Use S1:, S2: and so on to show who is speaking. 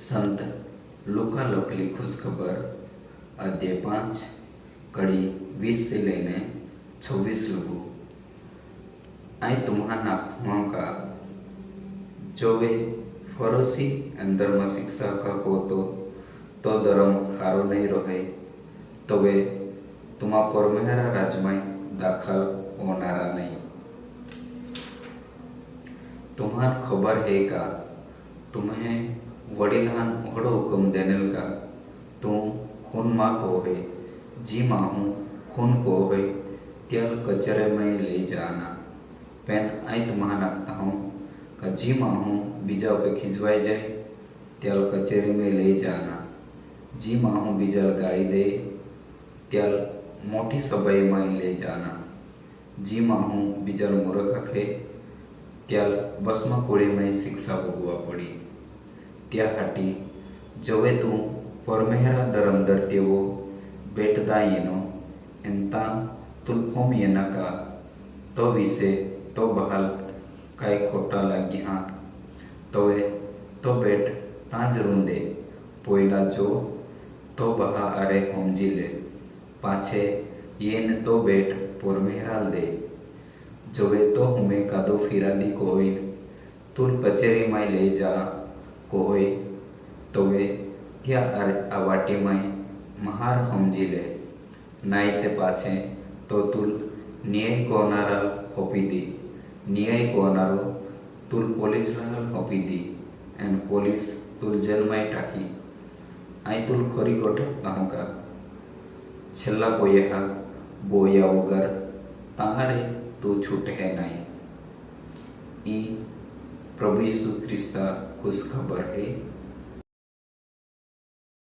S1: સંત લુકા લખેલી ખુશખબર અધ્યાય પાંચ કડી વીસથી લઈને છવ્વીસ લઘુ અહીં तुम्हारा नाम का जो वे फरोसी અને ધર્મ શિક્ષક કહો તો તો ધર્મ હારો નહીં રહે તો वे तुम्हा परमेहरा राजमय दाखल होणारा नहीं तुम्हाला खबर है का तुम्हें वडिलान ओहड़ो हुकुम देने लगा तू खून माँ को है जी माहू खून को है त्यल कचरे में ले जाना। पेन आई तुम्हारा नाखता हूँ का जी माहू बीजा पे खिंचवाई जाए त्यल कचरे में ले जाना। जी माहू बीजा गाड़ी दे त्यल मोटी सबाई में ले जाना। जी माहू बीजा मूर्ख आखे त्याल भस्म कोड़े में शिक्षा भोगवा पड़ी। त्या जवे तू परमेहरा दरंदर तेवो बेटदा येनो एंतां तुलफोम येनाका तो विसे तो बहल काय खोटा लागी हाँ। तोवे तो बेट तांज रुंदे पोयला जो तो बहा अरे होम ज़िले पाछे येन तो बेट पुर मेहराल दे। जोवे तो हुमे कादो फिरादी कोई तुल कचेरी माई ले जा। ᱠᱚᱜᱼᱮ ᱛᱚᱵᱮ क्या अर्थ अवाटी मैं महार हम जिले नाइते पाछे तो तुल निये कोनारल होपी दी निये कोनारो तुल पुलिस रहल होपी दी एंड पुलिस तुल जेल में टाकी आई तुल खरी कोटे ताहों का छल्ला बोये हा बोया उगर ताहरे तू छूटे है नहीं ई प्रभु यीशु ख्रिस्त खुश खबर है